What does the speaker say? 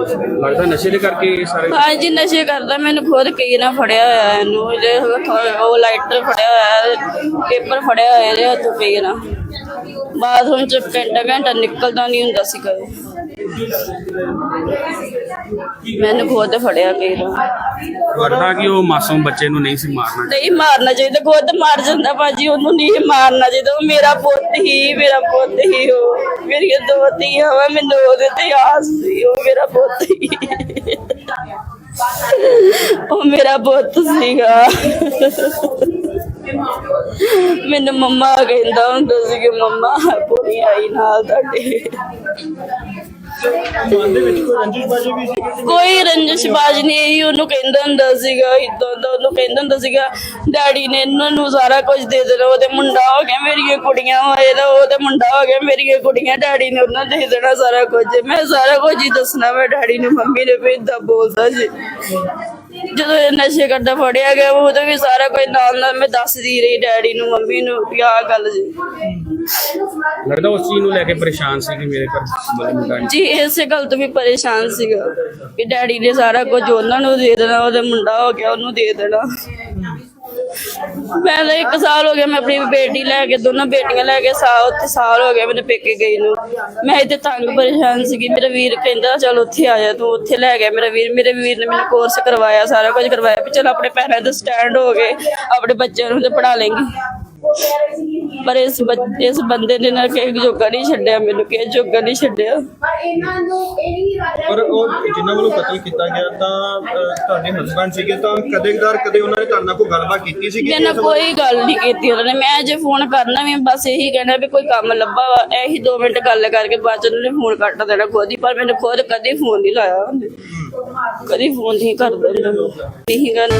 ਲੱਗਦਾ ਨਸ਼ੇ ਦੇ ਕਰਕੇ ਇਹ ਸਾਰੇ ਹਾਂਜੀ, ਨਸ਼ੇ ਕਰਦਾ। ਮੈਨੂੰ ਖੁਦ ਕਈ ਨਾ ਫੜਿਆ ਹੋਇਆ ਇਹਨੂੰ। ਇਹਦੇ ਉਹ ਲਾਈਟਰ ਫੜਿਆ ਹੋਇਆ ਪੇਪਰ ਫੜਿਆ ਹੋਇਆ ਇਹਦੇ ਹੱਥੋਂ ਕਈ ਨਾ। ਬਾਥਰੂਮ ਚ ਘੰਟਾ ਘੰਟਾ ਨਿਕਲਦਾ ਨਹੀਂ ਹੁੰਦਾ ਸੀ ਕਦੇ। ਮੈਨੂੰ ਖੁਦ ਫੜਿਆ ਨਾ ਲੱਗਦਾ ਕਿ ਉਹ ਮਾਸੂਮ ਬੱਚੇ ਨੂੰ ਨਹੀਂ ਸੀ ਮਾਰਨਾ ਨਹੀਂ ਮਾਰਨਾ ਚਾਹੀਦਾ ਖੁਦ ਮਾਰ ਜਾਂਦਾ ਭਾਜੀ ਉਹਨੂੰ ਨਹੀਂ ਮਾਰਨਾ ਚਾਹੀਦਾ। ਉਹ ਮੇਰਾ ਪੁੱਤ ਹੀ ਮੇਰਾ ਪੁੱਤ ਹੀ ਉਹ। ਮੇਰੀਆਂ ਦੋ ਧੀਆਂ ਵਾ ਮੈਨੂੰ ਉਹਦੇ ਤੇ ਆਸ ਸੀ ਉਹ ਮੇਰਾ ਪੁੱਤ ਹੀ। ਉਹ ਮੇਰਾ ਪੁੱਤ ਸੀਗਾ। ਮੈਨੂੰ ਮੰਮਾ ਕਹਿੰਦਾ ਹੁੰਦਾ ਸੀ ਕਿ ਮੰਮਾ ਪੂਰੀ ਆਈ ਨਾਲ ਤੁਹਾਡੇ। ਦੇ ਵਿੱਚ ਕੋਈ ਰੰਜਿਸ਼ ਵੀ ਸੀ ਕੋਈ ਰੰਜਿਸ਼ਬਾਜ਼ ਨਹੀਂ ਇਹੀ ਉਹਨੂੰ ਕਹਿੰਦਾ ਹੁੰਦਾ ਸੀਗਾ ਇਦਾਂ ਦਾ ਉਹਨੂੰ ਕਹਿੰਦਾ ਹੁੰਦਾ ਸੀਗਾ ਡੈਡੀ ਨੇ ਇਹਨਾਂ ਨੂੰ ਸਾਰਾ ਕੁਝ ਦੇ ਦੇਣਾ, ਉਹਦੇ ਮੁੰਡਾ ਹੋ ਗਿਆ, ਮੇਰੀਆਂ ਕੁੜੀਆਂ ਹੋਏ ਤਾਂ ਉਹਦੇ ਮੁੰਡਾ ਹੋ ਗਿਆ, ਮੇਰੀਆਂ ਕੁੜੀਆਂ ਡੈਡੀ ਨੇ ਉਹਨਾਂ ਨੂੰ ਦੇ ਦੇਣਾ ਸਾਰਾ ਕੁਝ। ਮੈਂ ਸਾਰਾ ਕੁਝ ਹੀ ਦੱਸਣਾ ਮੈਂ ਡੈਡੀ ਨੂੰ ਮੰਮੀ ਨੇ ਵੀ ਏਦਾਂ ਬੋਲਦਾ ਸੀ। ਜਦੋਂ ਇਹ ਨਸ਼ੇ ਕਰਦਾ ਫੜਿਆ ਗਿਆ ਉਦੋਂ ਵੀ ਸਾਰਾ ਕੁਝ ਨਾਲ ਨਾਲ ਮੈਂ ਦੱਸਦੀ ਰਹੀ ਡੈਡੀ ਨੂੰ ਮੰਮੀ ਨੂੰ ਵੀ ਆਹ ਗੱਲ ਜੀ। ਲੱਗਦਾ ਉਸ ਚੀਜ਼ ਨੂੰ ਲੈ ਕੇ ਪਰੇਸ਼ਾਨ ਸੀ ਕਿ ਮੇਰੇ ਘਰ ਮਤਲਬ ਮੁੰਡਾ ਨਹੀਂ। ਜੀ ਇਸੇ ਗੱਲ ਤੋਂ ਵੀ ਪਰੇਸ਼ਾਨ ਸੀਗਾ ਕਿ ਡੈਡੀ ਨੇ ਸਾਰਾ ਕੁਝ ਉਹਨਾਂ ਨੂੰ ਦੇ ਦੇਣਾ ਉਹਦੇ ਮੁੰਡਾ ਹੋ ਗਿਆ ਉਹਨੂੰ ਦੇ ਦੇਣਾ। ਮੈਂ ਤਾਂ ਇੱਕ ਸਾਲ ਹੋ ਗਿਆ ਮੈਂ ਆਪਣੀ ਬੇਟੀ ਲੈ ਕੇ, ਦੋਨੋਂ ਬੇਟੀਆਂ ਲੈ ਕੇ ਸਾਲ ਉੱਥੇ ਸਾਲ ਹੋ ਗਿਆ ਮੈਨੂੰ ਪੇਕੇ ਗਈ ਨੂੰ। ਮੈਂ ਇੱਥੇ ਤੰਗ ਪਰੇਸ਼ਾਨ ਸੀਗੀ, ਮੇਰਾ ਵੀਰ ਕਹਿੰਦਾ, ਚਲ ਉੱਥੇ ਆ ਜਾ, ਤੂੰ ਉੱਥੇ ਲੈ ਗਿਆ ਮੇਰਾ ਵੀਰ। ਮੇਰੇ ਵੀਰ ਨੇ ਮੈਨੂੰ ਕੋਰਸ ਕਰਵਾਇਆ, ਸਾਰਾ ਕੁਝ ਕਰਵਾਇਆ ਵੀ ਚਲ ਆਪਣੇ ਪੈਰਾਂ ਤੇ ਸਟੈਂਡ ਹੋ ਗਏ ਆਪਣੇ ਬੱਚਿਆਂ ਨੂੰ ਤੇ ਪੜਾ ਲੇਂਗੀ ਪਰ ਇਸ ਬੱਚ- ਇਸ ਬੰਦੇ ਨੇ ਨਾ ਕਿਸੇ ਜੋਗਾ ਨਹੀਂ ਛੱਡਿਆ ਮੈਨੂੰ ਕਿਸੇ ਜੋਗਾ ਨਹੀਂ ਛੱਡਿਆ। ਪਰ ਉਹ ਜਿਨ੍ਹਾਂ ਵੱਲੋਂ ਕਤਲ ਕੀਤਾ ਗਿਆ ਤਾਂ ਅਹ, ਤੁਹਾਡੇ ਹਸਬੰਡ ਸੀਗੇ ਤਾਂ ਕਦੇ ਕਦਾਰ ਕਦੇ ਉਹਨਾਂ ਨੇ ਤੁਹਾਡੇ ਨਾਲ ਕੋਈ ਗੱਲਬਾਤ ਕੀਤੀ ਸੀਗੀ ਮੇਰੇ ਨਾਲ ਕੋਈ ਗੱਲ ਨਹੀਂ ਕੀਤੀ ਉਹਨਾਂ ਨੇ। ਮੈਂ ਜੇ ਫੋਨ ਕਰਨਾ ਵੀ ਬਸ ਇਹੀ ਕਹਿਣਾ ਵੀ ਕੋਈ ਕੰਮ ਲੱਭਾ ਵਾ। ਇਹੀ 2 ਮਿੰਟ ਗੱਲ ਕਰਕੇ ਬਾਅਦ ਚ ਉਹਨਾਂ ਨੇ ਫੋਨ ਕੱਟ ਦੇਣਾ ਖੁਦ ਹੀ ਪਰ ਮੈਨੂੰ ਖੁਦ ਕਦੀ ਫੋਨ ਨਹੀਂ ਲਾਇਆ ਉਹਨੇ। ਕਦੀ ਫੋਨ ਨਹੀਂ ਕਰਦਾ। ਇਹੀ ਗੱਲ।